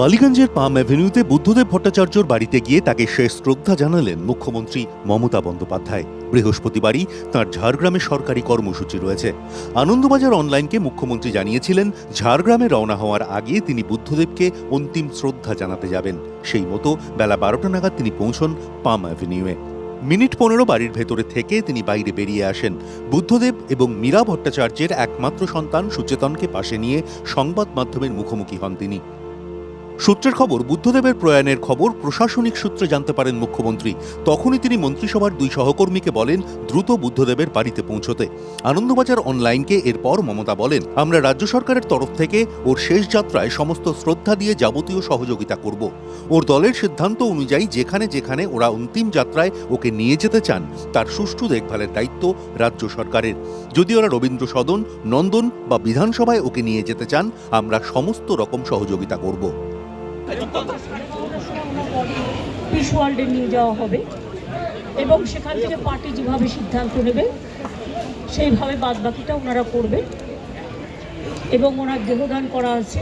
বালিগঞ্জের পাম অ্যাভিনিউতে বুদ্ধদেব ভট্টাচার্যর বাড়িতে গিয়ে তাকে শেষ শ্রদ্ধা জানালেন মুখ্যমন্ত্রী মমতা বন্দ্যোপাধ্যায়। বৃহস্পতিবারই তাঁর ঝাড়গ্রামে সরকারি কর্মসূচি রয়েছে। আনন্দবাজার অনলাইনকে মুখ্যমন্ত্রী জানিয়েছিলেন, ঝাড়গ্রামে রওনা হওয়ার আগে তিনি বুদ্ধদেবকে অন্তিম শ্রদ্ধা জানাতে যাবেন। সেই মতো বেলা বারোটা নাগাদ তিনি পৌঁছন পাম অ্যাভিনিউয়ে। মিনিট পনেরো বাড়ির ভেতরে থেকে তিনি বাইরে বেরিয়ে আসেন। বুদ্ধদেব এবং মীরা ভট্টাচার্যের একমাত্র সন্তান সুচেতনকে পাশে নিয়ে সংবাদ মাধ্যমের মুখোমুখি হন তিনি। সূত্রের খবর, বুদ্ধদেবের প্রয়াণের খবর প্রশাসনিক সূত্রে জানতে পারেন মুখ্যমন্ত্রী। তখনই তিনি মন্ত্রিসভার দুই সহকর্মীকে বলেন, দ্রুত বুদ্ধদেবের বাড়িতে পৌঁছতে। আনন্দবাজার অনলাইনকে এরপর মমতা বলেন, আমরা রাজ্য সরকারের তরফ থেকে ওর শেষ যাত্রায় সমস্ত শ্রদ্ধা দিয়ে যাবতীয় সহযোগিতা করব। ওর দলের সিদ্ধান্ত অনুযায়ী যেখানে যেখানে ওরা অন্তিম যাত্রায় ওকে নিয়ে যেতে চান, তার সুষ্ঠু দেখভালের দায়িত্ব রাজ্য সরকারের। যদি ওরা রবীন্দ্র সদন নন্দন বা বিধানসভায় ওকে নিয়ে যেতে চান, আমরা সমস্ত রকম সহযোগিতা করব। পিস ওয়ার্ল্ডে নিয়ে যাওয়া হবে। এবং সেখান থেকে পার্টি যেভাবে সিদ্ধান্ত নেবে সেইভাবে বাদ বাকিটা ওনারা করবে। এবং ওনার দেহদান করা আছে।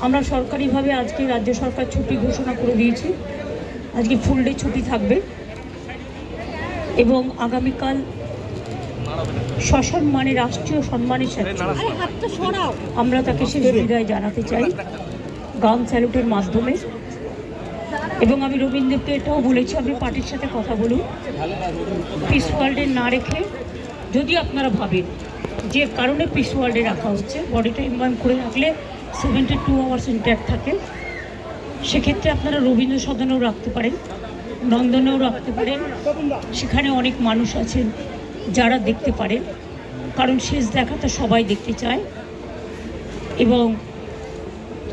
আমরা সরকারিভাবে আজকে রাজ্য সরকার ছুটি ঘোষণা করে দিয়েছি। আজকে ফুল ডে ছুটি থাকবে। এবং আগামীকাল সসম্মানে রাষ্ট্রীয় সম্মানের সাথে আমরা তাকে শেষ বিদায় জানাতে চাই। গান স্যালুটের মাধ্যমে। এবং আমি রবীন্দ্রকে এটাও বলেছি আপনি পার্টির সাথে কথা বলুন। পিস ওয়ার্ল্ডে না রেখে, যদি আপনারা ভাবেন যে কারণে পিস ওয়ার্ল্ডে রাখা হচ্ছে বডিটা ইনভাইম করে রাখলে সেভেন্টি টু আওয়ার্স ইন্ট্যাক্ট থাকে, সেক্ষেত্রে আপনারা রবীন্দ্র সদনেও রাখতে পারেন, নন্দনেও রাখতে পারেন। সেখানে অনেক মানুষ আছেন যারা দেখতে পারেন, কারণ শেষ দেখা তো সবাই দেখতে চায়। এবং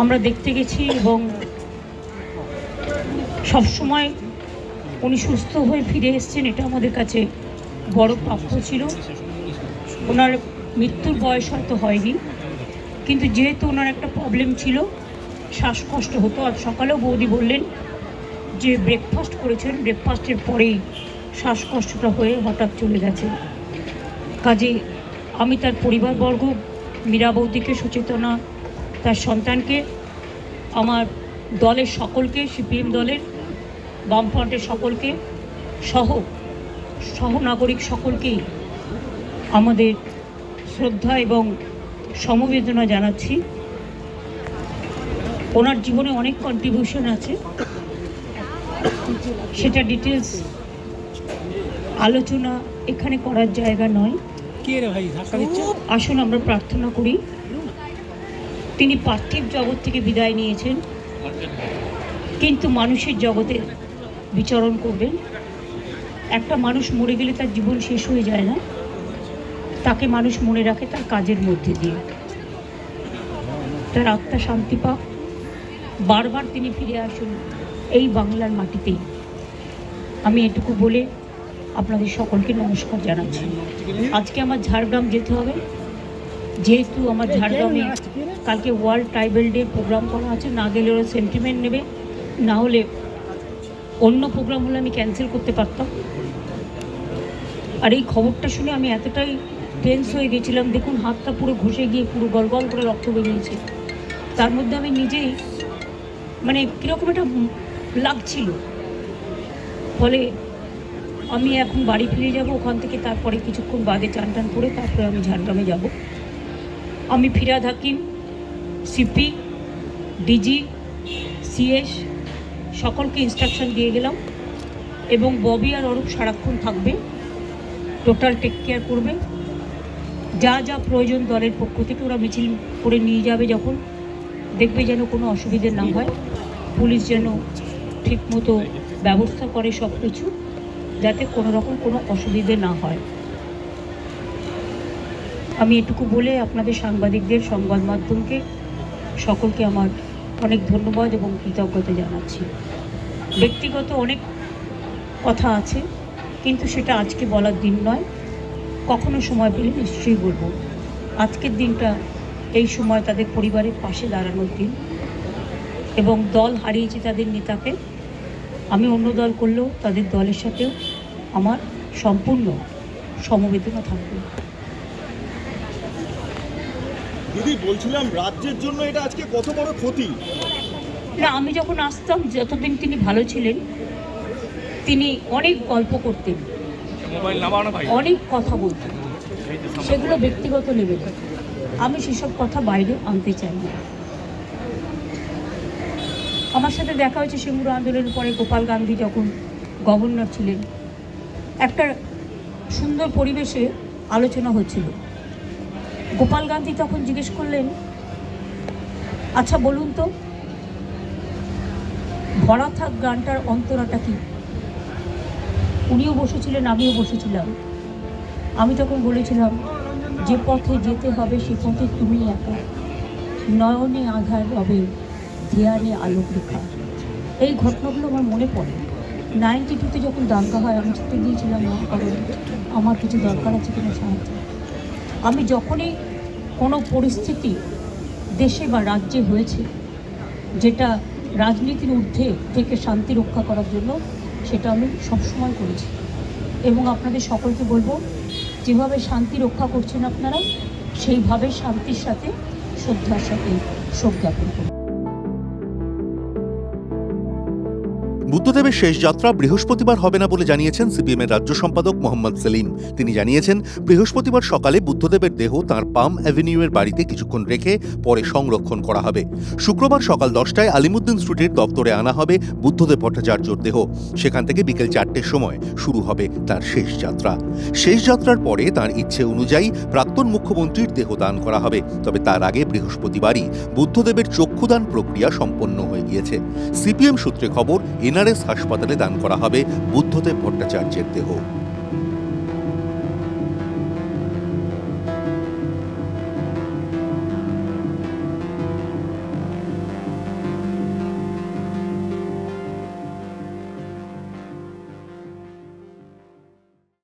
আমরা দেখতে গেছি এবং সবসময় উনি সুস্থ হয়ে ফিরে এসেছেন, এটা আমাদের কাছে বড় প্রাপ্য ছিল ওনার মৃত্যুর বয়স হয়তো হয়নি, কিন্তু যেহেতু ওনার একটা প্রবলেম ছিল, শ্বাসকষ্ট হতো। আর সকালেও বৌদি বললেন যে ব্রেকফাস্ট করেছেন ব্রেকফাস্টের পরেই শ্বাসকষ্টটা হয়ে হঠাৎ চলে গেছে। কাজে আমি তার পরিবারবর্গ, মীরা বৌদিকে সচেতনা তার সন্তানকে আমার দলের সকলকে সিপিএম দলের বামফ্রন্টের সকলকে সহ সহনাগরিক সকলকেই আমাদের শ্রদ্ধা এবং সমবেদনা জানাচ্ছি। ওনার জীবনে অনেক কন্ট্রিবিউশন আছে। সেটা ডিটেলস আলোচনা এখানে করার জায়গা নয়। আসুন আমরা প্রার্থনা করি। তিনি পার্থিব জগৎ থেকে বিদায় নিয়েছেন। কিন্তু মানুষের জগতে বিচরণ করবেন। একটা মানুষ মরে গেলে তার জীবন শেষ হয়ে যায় না। তাকে মানুষ মনে রাখে তার কাজের মধ্যে দিয়ে। তার আত্মা শান্তি পাক। বারবার তিনি ফিরে আসুন এই বাংলার মাটিতেই। আমি এটুকু বলে আপনাদের সকলকে নমস্কার জানাচ্ছি। আজকে আমার ঝাড়গ্রাম যেতে হবে। যেহেতু আমার ঝাড়গ্রামে কালকে ওয়ার্ল্ড ট্রাইবেল ডে প্রোগ্রাম করা আছে, না গেলে ওরা সেন্টিমেন্ট নেবে, না হলে অন্য প্রোগ্রাম হলে আমি ক্যান্সেল করতে পারতাম। আর এই খবরটা শুনে আমি এতটাই টেন্স হয়ে গেছিলাম, দেখুন হাতটা পুরো ঘষে গিয়ে পুরো গলগল করে রক্ত বেরিয়েছে। তার মধ্যে আমি নিজেই মানে কীরকম একটা লাগছিল। ফলে আমি এখন বাড়ি ফিরে যাব, ওখান থেকে তারপরে কিছুক্ষণ বাদে চান টান করে তারপরে আমি ঝাড়গ্রামে যাব। আমি Firhad Hakim CP DG CS সকলকে ইনস্ট্রাকশন দিয়ে গেলাম। এবং ববি আর অরূপ সারাক্ষণ থাকবে। টোটাল টেক কেয়ার করবে। যা যা প্রয়োজন দলের পক্ষ থেকে ওরা মিছিল করে নিয়ে যাবে যখন। দেখবে যেন কোনো অসুবিধে না হয়। পুলিশ যেন ঠিকমতো ব্যবস্থা করে সব কিছু যাতে কোনো রকম কোনো অসুবিধে না হয়। আমি এটুকু বলে আপনাদের সাংবাদিকদের সংবাদ মাধ্যমকে সকলকে আমার অনেক ধন্যবাদ এবং কৃতজ্ঞতা জানাচ্ছি। ব্যক্তিগত অনেক কথা আছে, কিন্তু সেটা আজকে বলার দিন নয়। কখনো সময় পেলে নিশ্চয়ই বলব। আজকের দিনটা এই সময় তাদের পরিবারের পাশে দাঁড়ানোর দিন এবং দল হারিয়েছে তাদের নেতাকে। আমি অন্য দল করলেও তাদের দলের সাথেও আমার সম্পূর্ণ সমবেদনা থাকবে। দিদি বলছিলাম রাজ্যের জন্য এটা আজকে কত বড় ক্ষতি? না আমি যখন আসতাম যতদিন তিনি ভালো ছিলেন তিনি অনেক গল্প করতেন। মোবাইল নামানো ভাই। অনেক কথা বলতেন। সেগুলো ব্যক্তিগত লেভেলে আমি সেসব কথা বাইরে আনতে চাই না। আমার সাথে দেখা হয়েছে সিঙ্গুর আন্দোলনের পরে গোপাল গান্ধী যখন গভর্নর ছিলেন। একটা সুন্দর পরিবেশে আলোচনা হচ্ছিল। গোপাল গান্ধী তখন জিজ্ঞেস করলেন আচ্ছা বলুন তো ভরা থাক গানটার অন্তরাটা কি? উনিও বসেছিলেন, আমিও বসেছিলাম। আমি তখন বলেছিলাম, যে পথে যেতে হবে, সে পথে তুমি একা। নয়নে আধার রবে ধ্যানে আলোক রেখা। এই ঘটনাগুলো আমার মনে পড়ে। নাইনটি টুতে যখন দাঙ্গা হয়, আমি ছুটে গিয়েছিলাম আমার কিছু দরকার আছে কিনা, সাহায্য। আমি যখনই কোনো পরিস্থিতি দেশে বা রাজ্যে হয়েছে, যেটা রাজনীতির ঊর্ধ্বে থেকে শান্তি রক্ষা করার জন্য, সেটা আমি সবসময় করেছি। এবং আপনাদের সকলকে বলব, যেভাবে শান্তি রক্ষা করছেন আপনারা, সেইভাবে শান্তির সাথে শ্রদ্ধার সাথে শোক জ্ঞাপন করুন। বুদ্ধদেবের শেষ যাত্রা বৃহস্পতিবার হবে না বলে জানিয়েছেন সিপিএমের রাজ্য সম্পাদক মোহাম্মদ সেলিম। তিনি জানিয়েছেন, বৃহস্পতিবার সকালে বুদ্ধদেবের দেহ তাঁর পাম অ্যাভিনিউয়ের বাড়িতে কিছুক্ষণ রেখে পরে সংরক্ষণ করা হবে। শুক্রবার সকাল দশটায় আলিমুদ্দিন স্ট্রিটের দপ্তরে আনা হবে বুদ্ধদেব ভট্টাচার্যর দেহ। সেখান থেকে বিকেল চারটের সময় শুরু হবে তার শেষ যাত্রা। শেষ যাত্রার পরে তার ইচ্ছে অনুযায়ী প্রাক্তন মুখ্যমন্ত্রীর দেহ দান করা হবে। তবে তার আগে বৃহস্পতিবারই বুদ্ধদেবের চক্ষুদান প্রক্রিয়া সম্পন্ন হয়ে গিয়েছে। সিপিএম সূত্রে খবর এনআরএস হাসপাতালে দান করা হবে বুদ্ধদেব ভট্টাচার্যের দেহ।